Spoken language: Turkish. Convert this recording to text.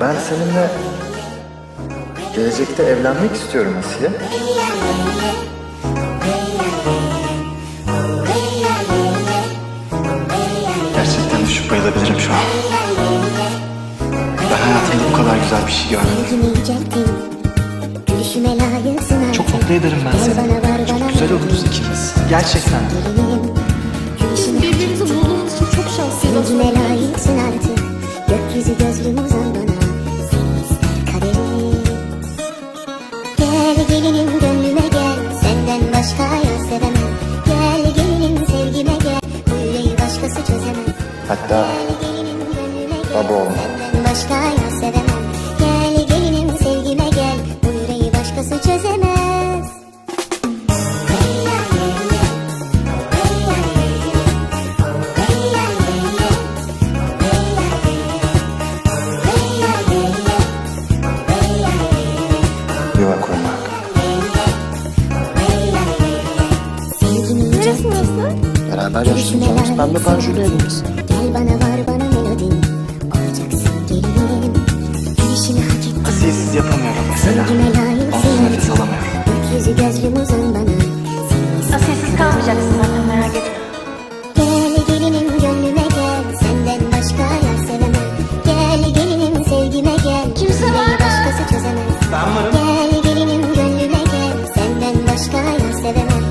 Ben seninle gelecekte evlenmek istiyorum Asiye. Gerçekten düşüp bayılabilirim şu an. Ben hayatımda bu kadar güzel bir şey görmedim. Çok mutlu ederim ben seni. Çok güzel oluruz ikimiz. Gerçekten. Birbirimizi bulduğumuz için çok şanslıyız. Gelinim gönlüme gel Senden başka yar sevemem. Gel gelinim sevgime gel Bu yüreği başkası çözemez Hatta Baba olma. Senden başka yar sevemem Sevgimi yücelttin Beraber yaşayacağımız pembe panjurlu evimiz. Gel bana var bana melodin. Olacaksın gelinim. Gülüşünü hak ettin. Asiyesiz yapamıyorum mesela. Onsuz nefes artık alamıyorum. Gökyüzü gözlüm uzan bana. Asiyesiz kalmayacaksın zaten merak etme. Gel gelinim gönlüme gel. Senden başka yar sevemem. Gel gelinim sevgime gel. Kimse var başkası çözemez Ben varım. Gel gelinim gönlüme gel. Senden başka yar sevemem